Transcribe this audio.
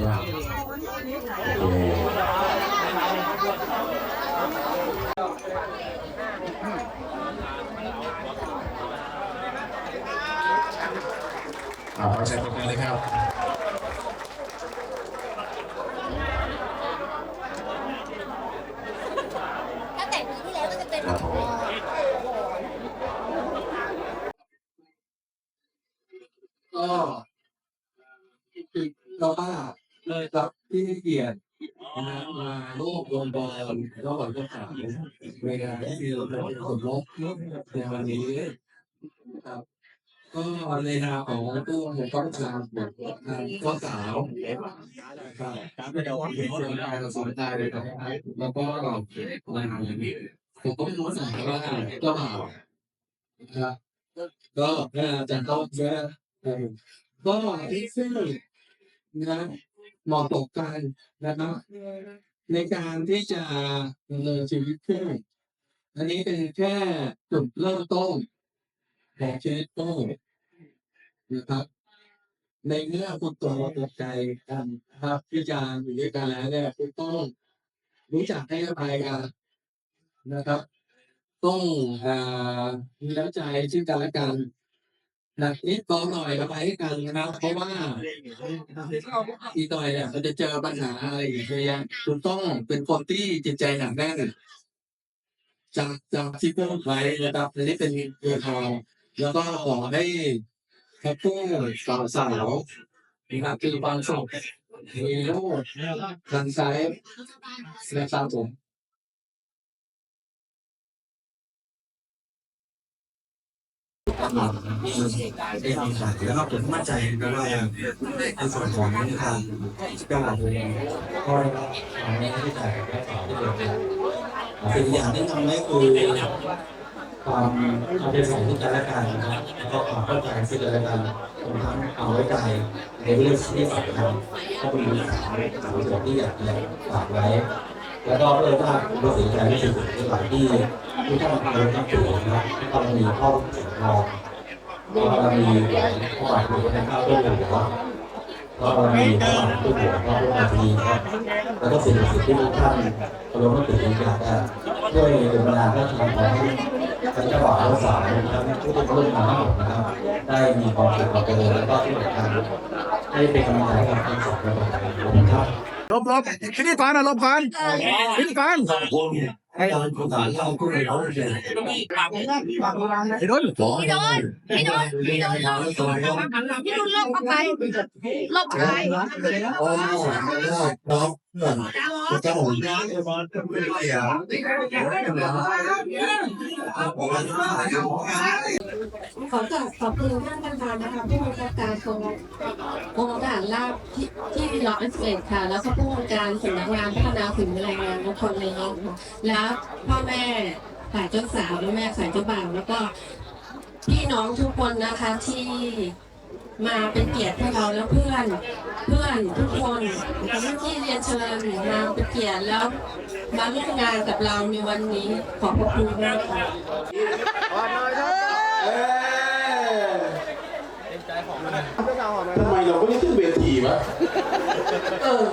สุดยอดโอเคเอาขอใช้ประกันเลยครับ ถ้าแต่งปีที่แล้วก็จะเป็น ครับผม ก็เราป้าเลยครับที่ ให้เกียรตินะมาร่วมรวมบอลระหว่างเจ้าสาวในงานที่เราเป็นสมรสในวันนี้นะครับ ก็ในนามของตู้ของก้อนชามทางก้อนสาวครับครับเป็นคนไทยเราสนใจเลยครับแล้วก็ผมก็ไม่รู้สึกว่าเจ้าบ่าวนะครับก็อาจารย์ต้องเยอะก็ที่ซึ่งนะ เหมาะตกกันนะครับในการที่จะดำเนินชีวิตขึ้นอันนี้เป็นแค่จุดเริ่มต้นของชีวิตต้นนะครับ ในเมื่อคุณตัวตกใจกันครับที่จะอยู่ด้วยกันแล้วเนี่ยคุณต้องรู้จักให้อภัยกันนะครับ ต้องอ่ามีน้ำใจซึ่งกันและกัน นักนิดเบาหน่อยก็ไปให้กันนะครับ เพราะว่าอีกหน่อยเนี่ยมันจะเจอปัญหาอะไรอย่างเงี้ยคุณต้องเป็นคนที่จิตใจหนักแน่นจากจากที่พูดไว้นะครับอันนี้เป็นเรือทองแล้วก็ขอให้แฮปปี้สาวสาวนะครับคือความสุขมีลูกทันไซส์นะครับผม ได้ทำขายแล้วก็ผมมั่นใจนะว่าในส่วนของทางตลาดเองก็ไม่ได้ขายได้ขายได้เลยสิ่งอย่างที่ทำได้คือความเอาใจใส่ที่กันและกันนะครับแล้วก็ความเข้าใจซึ่งกันและกันรวมทั้งเอาไว้ใจในเรื่องที่สำคัญก็เป็นสามสามส่วนที่อยากจะฝากไว้ แล้วก็เลยว่ารู้สึกใจที่สุดในหลายที่ที่ท่านเคยนับถือนะครับก็มีพ่อเสียงรอง ก็มีพระบาทสมเด็จพระเจ้าอยู่หัวก็มีพระบาทสมเด็จพระเจ้าอยู่หัวก็มีครับแล้วก็สิ่งศักดิ์สิทธิ์ที่ทุกท่านเคารพนับถืออยากจะด้วยเป็นบรรดาพระธรรมของพระเจ้าบ่าวพระสาวนะครับผู้ที่ร่วมาทั้งหมดนะครับ ได้มีความสุขความเจริญแล้วก็ที่สำคัญให้เป็นกำลังใจกับทั้งสองประเทศขอบคุณครับลบลบพิธีกรอะลบก่อนพิธีกรให้เรานเราคุณเราเลยไอ้ดนขอพี่โดนพี่โดนพี่โดนลบพี่โดนลบเข้า ขอขอกราบขอบคุณท่านประธานนะคะผู้บังคับการกองกองทหารราบที่ที่ร้อยสิบเอ็ดค่ะ แล้วก็ผู้บังการสำนักงานพัฒนาฝีมือแรงงานนครนายกและพ่อแม่ฝ่ายเจ้าสาวและแม่ฝ่ายเจ้าบ่าวแล้วก็พี่น้องทุกคนนะคะที่มาเป็นเกียรติให้เราแล้วเพื่อนเพื่อนทุกคนที่เรียนเชิญมาเป็นเกียรติแล้วมาร่วมงานกับเราในวันนี้ขอบพระคุณมากค่ะะทำไมเราไม่ได้ขึ้นเวทีวะเออ